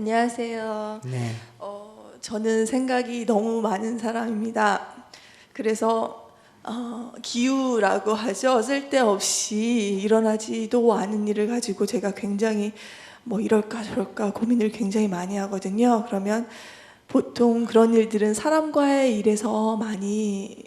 안녕하세요. 네. 어, 저는 생각이 너무 많은 사람입니다. 그래서 어, 기우라고 하죠. 쓸데없이 일어나지도 않은 일을 가지고 제가 굉장히 뭐 이럴까 저럴까 고민을 굉장히 많이 하거든요. 그러면 보통 그런 일들은 사람과의 일에서 많이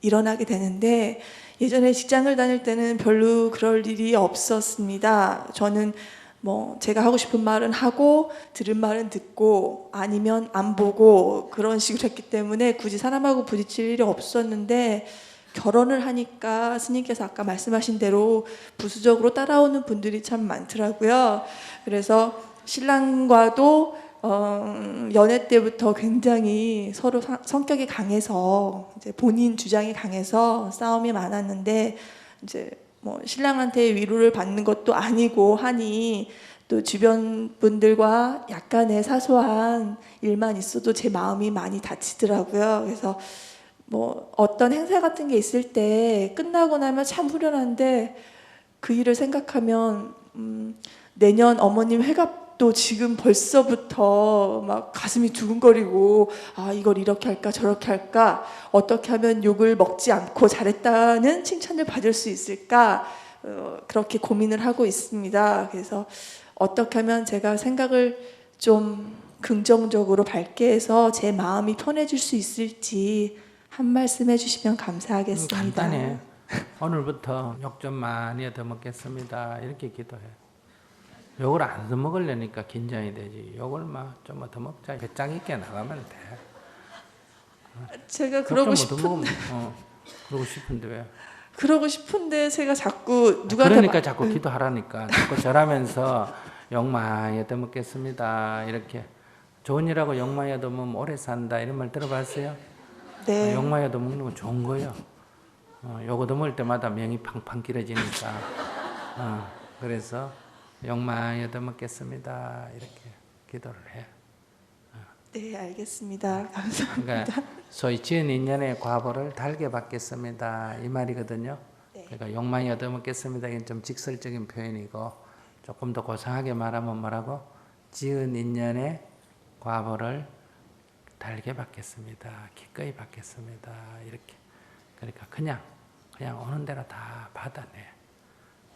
일어나게 되는데 예전에 직장을 다닐 때는 별로 그럴 일이 없었습니다. 저는 뭐 제가 하고 싶은 말은 하고 들은 말은 듣고 아니면 안 보고 그런 식으로 했기 때문에 굳이 사람하고 부딪힐 일이 없었는데 결혼을 하니까 스님께서 아까 말씀하신 대로 부수적으로 따라오는 분들이 참 많더라고요. 그래서 신랑과도 어, 연애 때부터 굉장히 서로 사- 성격이 강해서 이제 본인 주장이 강해서 싸움이 많았는데 이제 뭐 신랑한테 위로를 받는 것도 아니고 하니 또 주변 분들과 약간의 사소한 일만 있어도 제 마음이 많이 다치더라고요. 그래서 뭐 어떤 행사 같은 게 있을 때 끝나고 나면 참 후련한데 그 일을 생각하면 음, 내년 어머님 회갑 도 지금 벌써부터 막 가슴이 두근거리고 아 이걸 이렇게 할까 저렇게 할까 어떻게 하면 욕을 먹지 않고 잘했다는 칭찬을 받을 수 있을까 어, 그렇게 고민을 하고 있습니다. 그래서 어떻게 하면 제가 생각을 좀 긍정적으로 밝게 해서 제 마음이 편해질 수 있을지 한 말씀 해주시면 음, 감사하겠습니다. 간단해. 오늘부터 욕 좀 많이 얻어먹겠습니다. 이렇게 기도해. 욕을 안 얻어먹으려니까 긴장이 되지. 욕을 막좀 얻어먹자. 배짱 있게 나가면 돼. 제가 그러고 싶은 얻어먹으면, 어, 그러고 싶은데 왜? 그러고 싶은데 제가 자꾸 누구한테 그러니까 마- 자꾸 기도하라니까. 자꾸 절하면서 욕 많이 얻어먹겠습니다. 이렇게. 좋은 일하고 욕 많이 얻어먹으면 오래 산다. 이런 말 들어봤어요? 네. 욕 많이 얻어먹는 건 좋은 거예요. 어, 욕 얻어먹을 때마다 명이 팡팡 길어지니까. 어, 그래서 욕 많이 얻어먹겠습니다. 이렇게 기도를 해. 네, 알겠습니다. 감사합니다. 그러니까 소위 지은 인연의 과보를 달게 받겠습니다. 이 말이거든요. 네. 그러니까 욕 많이 얻어먹겠습니다. 이건 좀 직설적인 표현이고 조금 더 고상하게 말하면 뭐라고? 지은 인연의 과보를 달게 받겠습니다. 기꺼이 받겠습니다. 이렇게. 그러니까 그냥 그냥 오는 대로 다 받아내.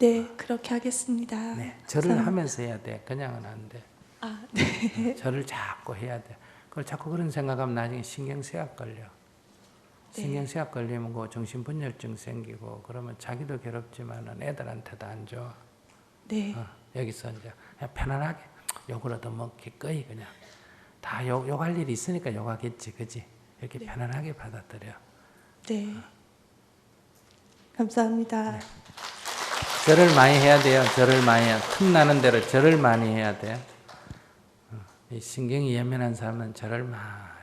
네, 그렇게 하겠습니다. 네. 절을. 하면서 해야 돼. 그냥은 안 돼. 아, 네. 절을 자꾸 해야 돼. 그걸 자꾸 그런 생각하면 나중에 신경쇠약 걸려. 네. 신경쇠약 걸리면 그 정신분열증 생기고 그러면 자기도 괴롭지만은 애들한테도 안 좋아. 네. 어, 여기서 이제 그냥 편안하게 욕을 얻어먹 기꺼이 그냥 다 욕, 욕할 일이 있으니까 욕하겠지, 그지? 이렇게 네. 편안하게 받아들여. 네. 감사합니다. 절을 많이 해야 돼요. 절을 많이 해야. 틈나는 대로 절을 많이 해야 돼. 신경이 예민한 사람은 절을 많이